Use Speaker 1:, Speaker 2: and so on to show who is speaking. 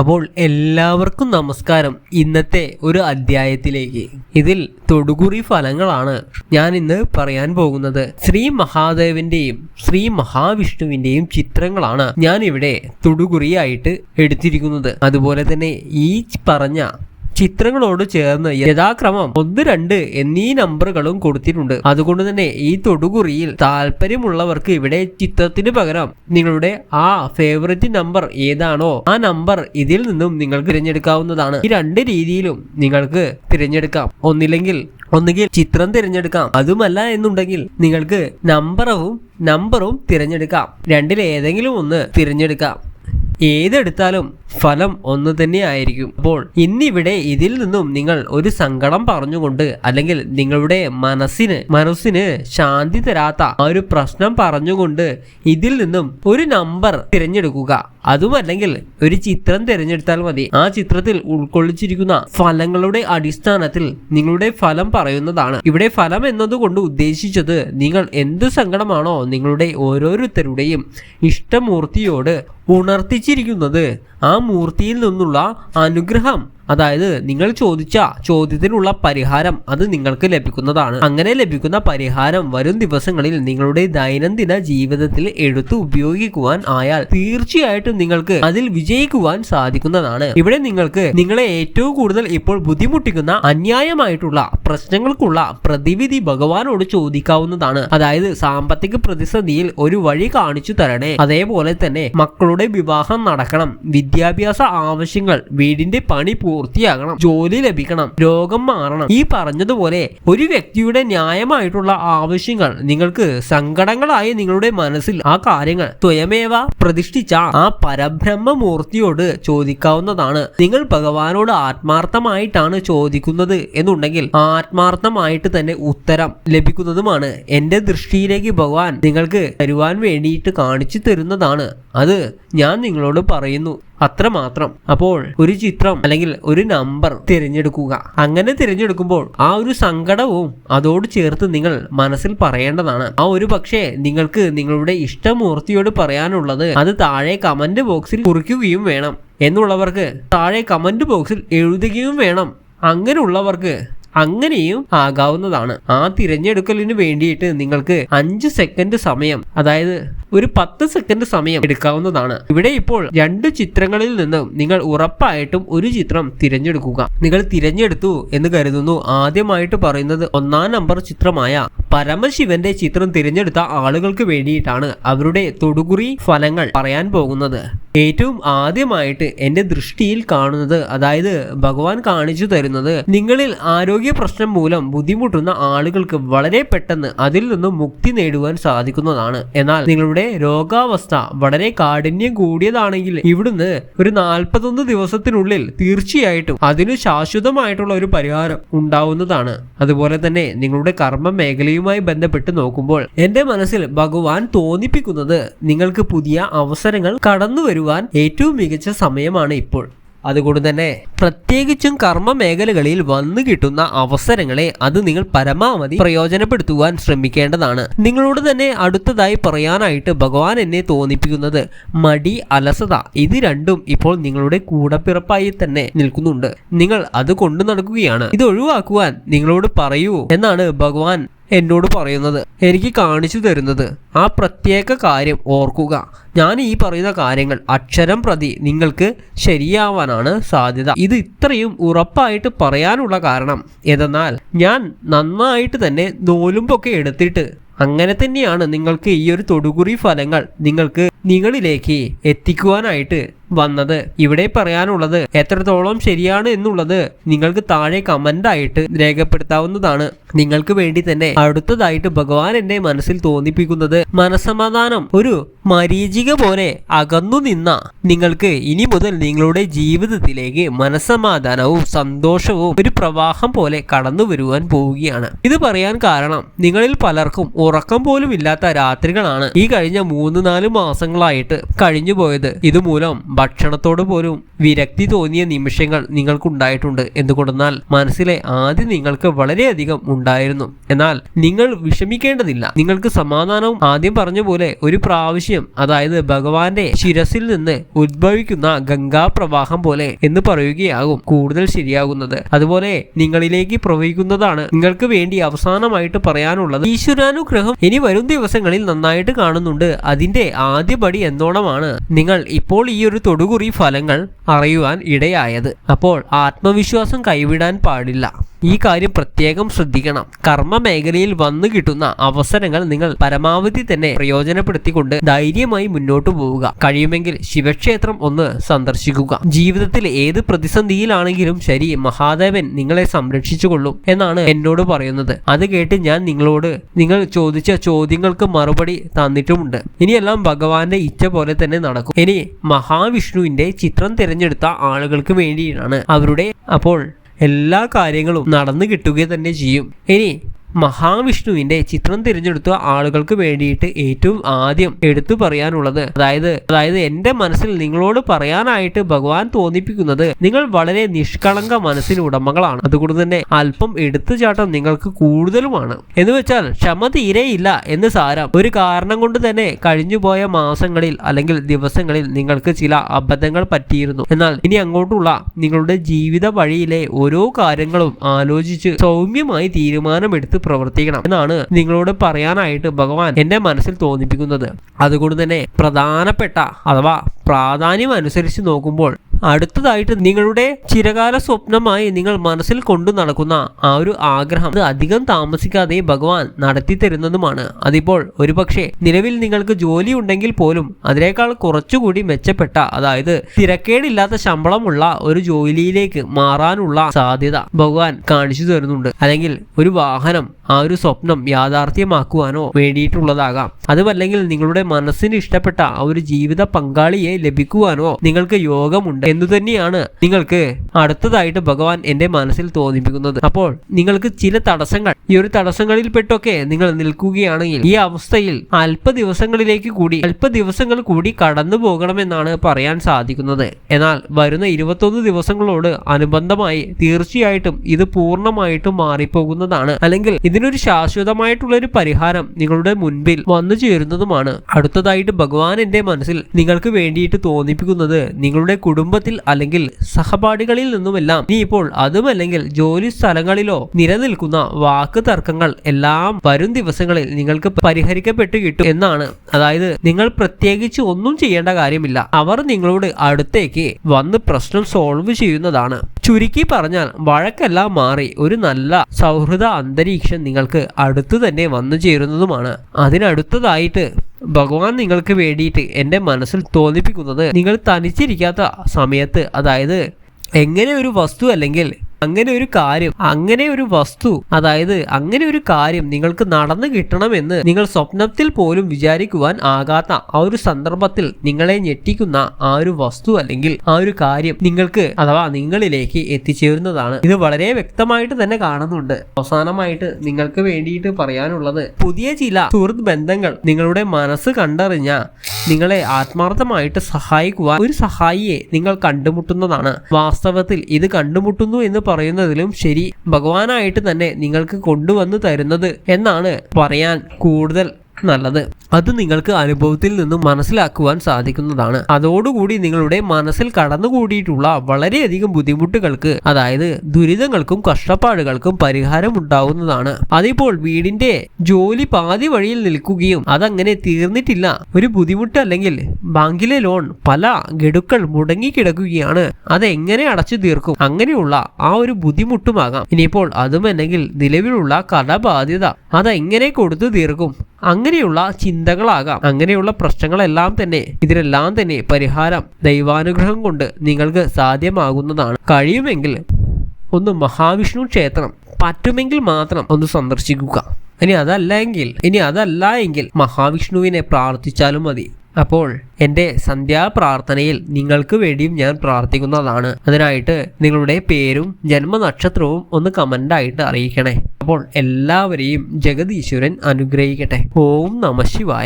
Speaker 1: അപ്പോൾ എല്ലാവർക്കും നമസ്കാരം. ഇന്നത്തെ ഒരു അധ്യായത്തിലേക്ക്. ഇതിൽ തൊടുകുറി ഫലങ്ങളാണ് ഞാൻ ഇന്ന് പറയാൻ പോകുന്നത്. ശ്രീ മഹാദേവന്റെയും ശ്രീ മഹാവിഷ്ണുവിന്റെയും ചിത്രങ്ങളാണ് ഞാൻ ഇവിടെ തൊടുകുറിയായിട്ട് എടുത്തിരിക്കുന്നത്. അതുപോലെ തന്നെ ഈ പറഞ്ഞ ചിത്രങ്ങളോട് ചേർന്ന് യഥാക്രമം ഒന്ന് രണ്ട് എന്നീ നമ്പറുകളും കൊടുത്തിട്ടുണ്ട്. അതുകൊണ്ട് തന്നെ ഈ തൊടുകുറിയിൽ താല്പര്യമുള്ളവർക്ക് ഇവിടെ ചിത്രത്തിന് പകരം നിങ്ങളുടെ ആ ഫേവററ്റ് നമ്പർ ഏതാണോ ആ നമ്പർ ഇതിൽ നിന്നും നിങ്ങൾക്ക് തിരഞ്ഞെടുക്കാവുന്നതാണ്. ഈ രണ്ട് രീതിയിലും നിങ്ങൾക്ക് തിരഞ്ഞെടുക്കാം. ഒന്നില്ലെങ്കിൽ ഒന്നുകിൽ ചിത്രം തിരഞ്ഞെടുക്കാം. അതുമല്ല എന്നുണ്ടെങ്കിൽ നിങ്ങൾക്ക് നമ്പറവും നമ്പറും തിരഞ്ഞെടുക്കാം. രണ്ടിൽ ഏതെങ്കിലും ഒന്ന് തിരഞ്ഞെടുക്കാം. ഏതെടുത്താലും ഫലം ഒന്ന് തന്നെ ആയിരിക്കും. അപ്പോൾ ഇന്നിവിടെ ഇതിൽ നിന്നും നിങ്ങൾ ഒരു സങ്കടം പറഞ്ഞുകൊണ്ട് അല്ലെങ്കിൽ നിങ്ങളുടെ മനസ്സിന് മനസ്സിന് ശാന്തി തരാത്ത ആ ഒരു പ്രശ്നം പറഞ്ഞുകൊണ്ട് ഇതിൽ നിന്നും ഒരു നമ്പർ തിരഞ്ഞെടുക്കുക. അതുമല്ലെങ്കിൽ ഒരു ചിത്രം തിരഞ്ഞെടുത്താൽ മതി. ആ ചിത്രത്തിൽ ഉൾക്കൊള്ളിച്ചിരിക്കുന്ന ഫലങ്ങളുടെ അടിസ്ഥാനത്തിൽ നിങ്ങളുടെ ഫലം പറയുന്നതാണ്. ഇവിടെ ഫലം എന്നതുകൊണ്ട് ഉദ്ദേശിച്ചത് നിങ്ങൾ എന്ത് സങ്കടമാണോ നിങ്ങളുടെ ഓരോരുത്തരുടെയും ഇഷ്ടമൂർത്തിയോട് ഉണർത്തിച്ചിരിക്കുന്നത് ആ മൂർത്തിയിൽ നിന്നുള്ള അനുഗ്രഹം. അതായത് നിങ്ങൾ ചോദിച്ച ചോദ്യത്തിനുള്ള പരിഹാരം അത് നിങ്ങൾക്ക് ലഭിക്കുന്നതാണ്. അങ്ങനെ ലഭിക്കുന്ന പരിഹാരം വരും ദിവസങ്ങളിൽ നിങ്ങളുടെ ദൈനംദിന ജീവിതത്തിൽ എടുത്തു ഉപയോഗിക്കുവാൻ ആയാൽ തീർച്ചയായിട്ടും നിങ്ങൾക്ക് അതിൽ വിജയിക്കുവാൻ സാധിക്കുന്നതാണ്. ഇവിടെ നിങ്ങൾക്ക് നിങ്ങളെ ഏറ്റവും കൂടുതൽ ഇപ്പോൾ ബുദ്ധിമുട്ടിക്കുന്ന അന്യായമായിട്ടുള്ള പ്രശ്നങ്ങൾക്കുള്ള പ്രതിവിധി ഭഗവാനോട് ചോദിക്കാവുന്നതാണ്. അതായത് സാമ്പത്തിക പ്രതിസന്ധിയിൽ ഒരു വഴി കാണിച്ചു തരണേ. അതേപോലെ തന്നെ മക്കളുടെ വിവാഹം നടക്കണം. വിദ്യാഭ്യാസ ആവശ്യങ്ങൾ വീടിന്റെ പണി പൂർത്തിയാകണം ജോലി ലഭിക്കണം രോഗം മാറണം. ഈ പറഞ്ഞതുപോലെ ഒരു വ്യക്തിയുടെ ന്യായമായിട്ടുള്ള ആവശ്യങ്ങൾ നിങ്ങൾക്ക് സങ്കടങ്ങളായി നിങ്ങളുടെ മനസ്സിൽ ആ കാര്യങ്ങൾ സ്വയമേവ പ്രതിഷ്ഠിച്ച ആ പരബ്രഹ്മമൂർത്തിയോട് ചോദിക്കാവുന്നതാണ്. നിങ്ങൾ ഭഗവാനോട് ആത്മാർത്ഥമായിട്ടാണ് ചോദിക്കുന്നത് എന്നുണ്ടെങ്കിൽ ആത്മാർത്ഥമായിട്ട് തന്നെ ഉത്തരം ലഭിക്കുന്നതുമാണ്. എന്റെ ദൃഷ്ടിയിലേക്ക് ഭഗവാൻ നിങ്ങൾക്ക് തരുവാൻ വേണ്ടിയിട്ട് കാണിച്ചു തരുന്നതാണ്. അത് ഞാൻ നിങ്ങളോട് പറയുന്നു. അത്രമാത്രം. അപ്പോൾ ഒരു ചിത്രം അല്ലെങ്കിൽ ഒരു നമ്പർ തിരഞ്ഞെടുക്കുക. അങ്ങനെ തിരഞ്ഞെടുക്കുമ്പോൾ ആ ഒരു സങ്കടവും അതോട് ചേർത്ത് നിങ്ങൾ മനസ്സിൽ പറയേണ്ടതാണ്. ആ ഒരു പക്ഷേ നിങ്ങൾക്ക് നിങ്ങളുടെ ഇഷ്ടമൂർത്തിയോട് പറയാനുള്ളത് അത് താഴെ കമന്റ് ബോക്സിൽ കുറിക്കുകയും വേണം. എന്നുള്ളവർക്ക് താഴെ കമന്റ് ബോക്സിൽ എഴുതുകയും വേണം. അങ്ങനെയുള്ളവർക്ക് അങ്ങനെയും ആകാവുന്നതാണ്. ആ തിരഞ്ഞെടുക്കലിന് വേണ്ടിയിട്ട് നിങ്ങൾക്ക് അഞ്ച് സെക്കൻഡ് സമയം അതായത് ഒരു പത്ത് സെക്കൻഡ് സമയം എടുക്കാവുന്നതാണ്. ഇവിടെ ഇപ്പോൾ രണ്ട് ചിത്രങ്ങളിൽ നിന്നും നിങ്ങൾ ഉറപ്പായിട്ടും ഒരു ചിത്രം തിരഞ്ഞെടുക്കുക. നിങ്ങൾ തിരഞ്ഞെടുത്തു എന്ന് കരുതുന്നു. ആദ്യമായിട്ട് പറയുന്നത് ഒന്നാം നമ്പർ ചിത്രമായ പരമശിവന്റെ ചിത്രം തിരഞ്ഞെടുത്ത ആളുകൾക്ക് വേണ്ടിയിട്ടാണ് അവരുടെ തൊടുകുറി ഫലങ്ങൾ പറയാൻ പോകുന്നത്. ഏറ്റവും ആദ്യമായിട്ട് എന്റെ ദൃഷ്ടിയിൽ കാണുന്നത് അതായത് ഭഗവാൻ കാണിച്ചു തരുന്നത് നിങ്ങളിൽ ആരോഗ്യ പ്രശ്നം മൂലം ബുദ്ധിമുട്ടുന്ന ആളുകൾക്ക് വളരെ പെട്ടെന്ന് അതിൽ നിന്നും മുക്തി നേടുവാൻ സാധിക്കുന്നതാണ്. എന്നാൽ നിങ്ങളുടെ രോഗാവസ്ഥ വളരെ കാഠിന്യം കൂടിയതാണെങ്കിൽ ഇവിടുന്ന് ഒരു നാൽപ്പത്തൊന്ന് ദിവസത്തിനുള്ളിൽ തീർച്ചയായിട്ടും അതിന് ശാശ്വതമായിട്ടുള്ള ഒരു പരിഹാരം ഉണ്ടാവുന്നതാണ്. അതുപോലെ തന്നെ നിങ്ങളുടെ കർമ്മ മേഖലയുമായി ബന്ധപ്പെട്ട് നോക്കുമ്പോൾ എന്റെ മനസ്സിൽ ഭഗവാൻ തോന്നിപ്പിക്കുന്നത് നിങ്ങൾക്ക് പുതിയ അവസരങ്ങൾ കടന്നു വരുവാൻ ഏറ്റവും മികച്ച സമയമാണ് ഇപ്പോൾ. അതുകൊണ്ട് തന്നെ പ്രത്യേകിച്ചും കർമ്മ മേഖലകളിൽ വന്നു കിട്ടുന്ന അവസരങ്ങളെ അത് നിങ്ങൾ പരമാവധി പ്രയോജനപ്പെടുത്തുവാൻ ശ്രമിക്കേണ്ടതാണ്. നിങ്ങളോട് തന്നെ അടുത്തതായി പറയാനായിട്ട് ഭഗവാൻ എന്നെ തോന്നിപ്പിക്കുന്നത് മടി അലസത ഇത് രണ്ടും ഇപ്പോൾ നിങ്ങളുടെ കൂടപ്പിറപ്പായി തന്നെ നിൽക്കുന്നുണ്ട്. നിങ്ങൾ അത് കൊണ്ടു നടക്കുകയാണ്. ഇത് ഒഴിവാക്കുവാൻ നിങ്ങളോട് പറയൂ എന്നാണ് ഭഗവാൻ എന്നോട് പറയുന്നത്. എനിക്ക് കാണിച്ചു തരുന്നത്. ആ പ്രത്യേക കാര്യം ഓർക്കുക. ഞാൻ ഈ പറയുന്ന കാര്യങ്ങൾ അക്ഷരം പ്രതി നിങ്ങൾക്ക് ശരിയാവാനാണ് സാധ്യത. ഇത് ഇത്രയും ഉറപ്പായിട്ട് പറയാനുള്ള കാരണം എന്തെന്നാൽ ഞാൻ നന്നായിട്ട് തന്നെ നോലുമ്പൊക്കെ എടുത്തിട്ട് അങ്ങനെ തന്നെയാണ് നിങ്ങൾക്ക് ഈ ഒരു തൊടുകുറി ഫലങ്ങൾ നിങ്ങൾക്ക് നിങ്ങളിലേക്ക് എത്തിക്കുവാനായിട്ട് വന്നത്. ഇവിടെ പറയാനുള്ളത് എത്രത്തോളം ശരിയാണ് എന്നുള്ളത് നിങ്ങൾക്ക് താഴെ കമന്റായിട്ട് രേഖപ്പെടുത്താവുന്നതാണ്. നിങ്ങൾക്ക് വേണ്ടി തന്നെ അടുത്തതായിട്ട് ഭഗവാൻ എന്റെ മനസ്സിൽ തോന്നിപ്പിക്കുന്നത് മനസമാധാനം. ഒരു മരീചിക പോലെ അകന്നു നിന്ന നിങ്ങൾക്ക് ഇനി മുതൽ നിങ്ങളുടെ ജീവിതത്തിലേക്ക് മനസമാധാനവും സന്തോഷവും ഒരു പ്രവാഹം പോലെ കടന്നു വരുവാൻ പോവുകയാണ്. ഇത് പറയാൻ കാരണം നിങ്ങളിൽ പലർക്കും ഉറക്കം പോലും ഇല്ലാത്ത രാത്രികളാണ് ഈ കഴിഞ്ഞ മൂന്ന് നാല് മാസങ്ങളായിട്ട് കഴിഞ്ഞു പോയത്. ഇതുമൂലം ഭക്ഷണത്തോട് പോലും വിരക്തി തോന്നിയ നിമിഷങ്ങൾ നിങ്ങൾക്കുണ്ടായിട്ടുണ്ട്. എന്തുകൊണ്ടെന്നാൽ മനസ്സിലെ ആദ്യം നിങ്ങൾക്ക് വളരെയധികം ഉണ്ടായി ഉണ്ടായിരുന്നു. എന്നാൽ നിങ്ങൾ വിഷമിക്കേണ്ടതില്ല. നിങ്ങൾക്ക് സമാധാനവും ആദ്യം പറഞ്ഞ പോലെ ഒരു പ്രാവശ്യം അതായത് ഭഗവാന്റെ ശിരസിൽ നിന്ന് ഉദ്ഭവിക്കുന്ന ഗംഗാപ്രവാഹം പോലെ എന്ന് പറയുകയാകും കൂടുതൽ ശരിയാകുന്നത്. അതുപോലെ നിങ്ങളിലേക്ക് പ്രവഹിക്കുന്നതാണ് നിങ്ങൾക്ക് വേണ്ടി അവസാനമായിട്ട് പറയാനുള്ളത്. ഈശ്വരാനുഗ്രഹം ഇനി വരും ദിവസങ്ങളിൽ നന്നായിട്ട് കാണുന്നുണ്ട്. അതിന്റെ ആദ്യപടി എന്നോണമാണ്. നിങ്ങൾ ഇപ്പോൾ ഈ ഒരു തൊടുകുറി ഫലങ്ങൾ അറിയുവാൻ ഇടയായത്. അപ്പോൾ ആത്മവിശ്വാസം കൈവിടാൻ പാടില്ല. ഈ കാര്യം പ്രത്യേകം ശ്രദ്ധിക്കണം. കർമ്മ മേഖലയിൽ വന്നു കിട്ടുന്ന അവസരങ്ങൾ നിങ്ങൾ പരമാവധി തന്നെ പ്രയോജനപ്പെടുത്തിക്കൊണ്ട് ധൈര്യമായി മുന്നോട്ട് പോവുക. കഴിയുമെങ്കിൽ ശിവക്ഷേത്രം ഒന്ന് സന്ദർശിക്കുക. ജീവിതത്തിൽ ഏത് പ്രതിസന്ധിയിലാണെങ്കിലും ശരി മഹാദേവൻ നിങ്ങളെ സംരക്ഷിച്ചുകൊള്ളും എന്നാണ് എന്നോട് പറയുന്നത്. അത് കേട്ട് ഞാൻ നിങ്ങളോട് നിങ്ങൾ ചോദിച്ച ചോദ്യങ്ങൾക്ക് മറുപടി തന്നിട്ടുമുണ്ട്. ഇനിയെല്ലാം ഭഗവാന്റെ ഇച്ഛ പോലെ തന്നെ നടക്കും. ഇനി മഹാവിഷ്ണുവിന്റെ ചിത്രം തിരഞ്ഞെടുത്ത ആളുകൾക്ക് വേണ്ടിയാണ് അവരുടെ അപ്പോൾ എല്ലാ കാര്യങ്ങളും നടന്നു കിട്ടുക തന്നെ ചെയ്യും. ഇനി മഹാവിഷ്ണുവിന്റെ ചിത്രം തിരഞ്ഞെടുത്ത ആളുകൾക്ക് വേണ്ടിയിട്ട് ഏറ്റവും ആദ്യം എടുത്തു പറയാനുള്ളത്. അതായത് അതായത് എന്റെ മനസ്സിൽ നിങ്ങളോട് പറയാനായിട്ട് ഭഗവാൻ തോന്നിപ്പിക്കുന്നത് നിങ്ങൾ വളരെ നിഷ്കളങ്ക മനസ്സിന് ഉടമകളാണ്. അതുകൊണ്ട് തന്നെ അല്പം എടുത്തുചാട്ടം നിങ്ങൾക്ക് കൂടുതലുമാണ്. എന്ന് വെച്ചാൽ ക്ഷമ തീരെയില്ല എന്ന് സാരം. ഒരു കാരണം കൊണ്ട് തന്നെ കഴിഞ്ഞുപോയ മാസങ്ങളിൽ അല്ലെങ്കിൽ ദിവസങ്ങളിൽ നിങ്ങൾക്ക് ചില അബദ്ധങ്ങൾ പറ്റിയിരുന്നു. എന്നാൽ ഇനി അങ്ങോട്ടുള്ള നിങ്ങളുടെ ജീവിത വഴിയിലെ ഓരോ കാര്യങ്ങളും ആലോചിച്ച് സൗമ്യമായി തീരുമാനമെടുത്ത് പ്രവർത്തിക്കണം എന്നാണ് നിങ്ങളോട് പറയാനായിട്ട് ഭഗവാൻ എന്റെ മനസ്സിൽ തോന്നിപ്പിക്കുന്നത്. അതുകൊണ്ട് തന്നെ പ്രധാനപ്പെട്ട അഥവാ പ്രാധാന്യം അനുസരിച്ച് നോക്കുമ്പോൾ അടുത്തതായിട്ട് നിങ്ങളുടെ ചിരകാല സ്വപ്നമായി നിങ്ങൾ മനസ്സിൽ കൊണ്ടു നടക്കുന്ന ആ ഒരു ആഗ്രഹം. അത് അധികം താമസിക്കാതെ ഭഗവാൻ നടത്തി തരുന്നതുമാണ്. അതിപ്പോൾ ഒരുപക്ഷെ നിലവിൽ നിങ്ങൾക്ക് ജോലി ഉണ്ടെങ്കിൽ പോലും അതിനേക്കാൾ കുറച്ചുകൂടി മെച്ചപ്പെട്ട അതായത് തിരക്കേടില്ലാത്ത ശമ്പളമുള്ള ഒരു ജോലിയിലേക്ക് മാറാനുള്ള സാധ്യത ഭഗവാൻ കാണിച്ചു തരുന്നുണ്ട്. അല്ലെങ്കിൽ ഒരു വാഹനം ആ ഒരു സ്വപ്നം യാഥാർത്ഥ്യമാക്കുവാനോ വേണ്ടിയിട്ടുള്ളതാകാം. അതുമല്ലെങ്കിൽ നിങ്ങളുടെ മനസ്സിന് ഇഷ്ടപ്പെട്ട ആ ഒരു ജീവിത പങ്കാളിയെ ലഭിക്കുവാനോ നിങ്ങൾക്ക് യോഗമുണ്ട്. എന്ന് തന്നെയാണ് നിങ്ങൾക്ക് അടുത്തതായിട്ട് ഭഗവാൻ എന്റെ മനസ്സിൽ തോന്നിപ്പിക്കുന്നത്. അപ്പോൾ നിങ്ങൾക്ക് ചില തടസ്സങ്ങൾ ഈ ഒരു തടസ്സങ്ങളിൽ പെട്ടൊക്കെ നിങ്ങൾ നിൽക്കുകയാണെങ്കിൽ ഈ അവസ്ഥയിൽ അല്പ ദിവസങ്ങളിലേക്ക് കൂടി അല്പ ദിവസങ്ങൾ കൂടി കടന്നു പോകണമെന്നാണ് പറയാൻ സാധിക്കുന്നത്. എന്നാൽ വരുന്ന ഇരുപത്തൊന്ന് ദിവസങ്ങളോട് അനുബന്ധമായി തീർച്ചയായിട്ടും ഇത് പൂർണമായിട്ടും മാറിപ്പോകുന്നതാണ്. അല്ലെങ്കിൽ ഇതിനൊരു ശാശ്വതമായിട്ടുള്ള ഒരു പരിഹാരം നിങ്ങളുടെ മുൻപിൽ വന്നു ചേരുന്നതുമാണ്. അടുത്തതായിട്ട് ഭഗവാൻ എന്റെ മനസ്സിൽ നിങ്ങൾക്ക് വേണ്ടിയിട്ട് തോന്നിപ്പിക്കുന്നത് നിങ്ങളുടെ കുടുംബത്തിൽ അല്ലെങ്കിൽ സഹപാഠികളിൽ നിന്നുമെല്ലാം നീ ഇപ്പോൾ അതുമല്ലെങ്കിൽ ജോലി സ്ഥലങ്ങളിലോ നിലനിൽക്കുന്ന വാക്ക് തർക്കങ്ങൾ എല്ലാം വരും ദിവസങ്ങളിൽ നിങ്ങൾക്ക് പരിഹരിക്കപ്പെട്ടു കിട്ടും എന്നാണ്. അതായത് നിങ്ങൾ പ്രത്യേകിച്ച് ഒന്നും ചെയ്യേണ്ട കാര്യമില്ല. അവർ നിങ്ങളോട് അടുത്തേക്ക് വന്ന് പ്രശ്നം സോൾവ് ചെയ്യുന്നതാണ്. ചുരുക്കി പറഞ്ഞാൽ വഴക്കെല്ലാം മാറി ഒരു നല്ല സൗഹൃദ അന്തരീക്ഷം നിങ്ങൾക്ക് അടുത്തു തന്നെ വന്നു ചേരുന്നതുമാണ്. അതിനടുത്തതായിട്ട് ഭഗവാൻ നിങ്ങൾക്ക് വേണ്ടിയിട്ട് എന്റെ മനസ്സിൽ തോന്നിപ്പിക്കുന്നത് നിങ്ങൾ തനിച്ചിരിക്കാത്ത സമയത്ത് അതായത് എങ്ങനെ ഒരു വസ്തു അല്ലെങ്കിൽ അങ്ങനെ ഒരു കാര്യം അങ്ങനെ ഒരു വസ്തു അതായത് അങ്ങനെ ഒരു കാര്യം നിങ്ങൾക്ക് നടന്നു കിട്ടണമെന്ന് നിങ്ങൾ സ്വപ്നത്തിൽ പോലും വിചാരിക്കുവാൻ ആകാത്ത ആ ഒരു സന്ദർഭത്തിൽ നിങ്ങളെ ഞെട്ടിക്കുന്ന ആ ഒരു വസ്തു അല്ലെങ്കിൽ ആ ഒരു കാര്യം നിങ്ങൾക്ക് അഥവാ നിങ്ങളിലേക്ക് എത്തിച്ചേരുന്നതാണ്. ഇത് വളരെ വ്യക്തമായിട്ട് തന്നെ കാണുന്നുണ്ട്. അവസാനമായിട്ട് നിങ്ങൾക്ക് വേണ്ടിയിട്ട് പറയാനുള്ളത് പുതിയ ചില സുഹൃത്ത് ബന്ധങ്ങൾ നിങ്ങളുടെ മനസ്സ് കണ്ടറിഞ്ഞ നിങ്ങളെ ആത്മാർത്ഥമായിട്ട് സഹായിക്കുവാൻ ഒരു സഹായിയെ നിങ്ങൾ കണ്ടുമുട്ടുന്നതാണ്. വാസ്തവത്തിൽ ഇത് കണ്ടുമുട്ടുന്നു എന്ന് പറയുന്നതിലും ശരി. ഭഗവാനായിട്ട് തന്നെ നിങ്ങൾക്ക് കൊണ്ടുവന്നു തരുന്നത് എന്നാണ് പറയാൻ കൂടുതൽ നല്ലത്. അത് നിങ്ങൾക്ക് അനുഭവത്തിൽ നിന്നും മനസ്സിലാക്കുവാൻ സാധിക്കുന്നതാണ്. അതോടുകൂടി നിങ്ങളുടെ മനസ്സിൽ കടന്നുകൂടിയിട്ടുള്ള വളരെയധികം ബുദ്ധിമുട്ടുകൾക്ക് അതായത് ദുരിതങ്ങൾക്കും കഷ്ടപ്പാടുകൾക്കും പരിഹാരം ഉണ്ടാവുന്നതാണ്. അതിപ്പോൾ വീടിന്റെ ജോലി പാതി വഴിയിൽ നിൽക്കുകയും അതങ്ങനെ തീർന്നിട്ടില്ല. ഒരു ബുദ്ധിമുട്ട് അല്ലെങ്കിൽ ബാങ്കിലെ ലോൺ പല ഗഡുക്കൾ മുടങ്ങിക്കിടക്കുകയാണ്. അതെങ്ങനെ അടച്ചു തീർക്കും? അങ്ങനെയുള്ള ആ ഒരു ബുദ്ധിമുട്ടുമാകാം. ഇനിയിപ്പോൾ അതുമല്ലെങ്കിൽ നിലവിലുള്ള കടബാധ്യത അതെങ്ങനെ കൊടുത്തു തീർക്കും? അങ്ങനെയുള്ള ചിന്തകളാകാം. അങ്ങനെയുള്ള പ്രശ്നങ്ങളെല്ലാം തന്നെ ഇതിനെല്ലാം തന്നെ പരിഹാരം ദൈവാനുഗ്രഹം കൊണ്ട് നിങ്ങൾക്ക് സാധ്യമാകുന്നതാണ്. കഴിയുമെങ്കിൽ ഒന്ന് മഹാവിഷ്ണു ക്ഷേത്രം പറ്റുമെങ്കിൽ മാത്രം ഒന്ന് സന്ദർശിക്കുക. ഇനി അതല്ല എങ്കിൽ ഇനി അതല്ല എങ്കിൽ മഹാവിഷ്ണുവിനെ പ്രാർത്ഥിച്ചാലും മതി. അപ്പോൾ എന്റെ സന്ധ്യാപ്രാർത്ഥനയിൽ നിങ്ങൾക്ക് വേണ്ടിയും ഞാൻ പ്രാർത്ഥിക്കുന്നതാണ്. അതിനായിട്ട് നിങ്ങളുടെ പേരും ജന്മനക്ഷത്രവും ഒന്ന് കമന്റായിട്ട് അറിയിക്കണേ. അപ്പോൾ എല്ലാവരെയും ജഗദീശ്വരൻ അനുഗ്രഹിക്കട്ടെ. ഓം നമ ശിവായ.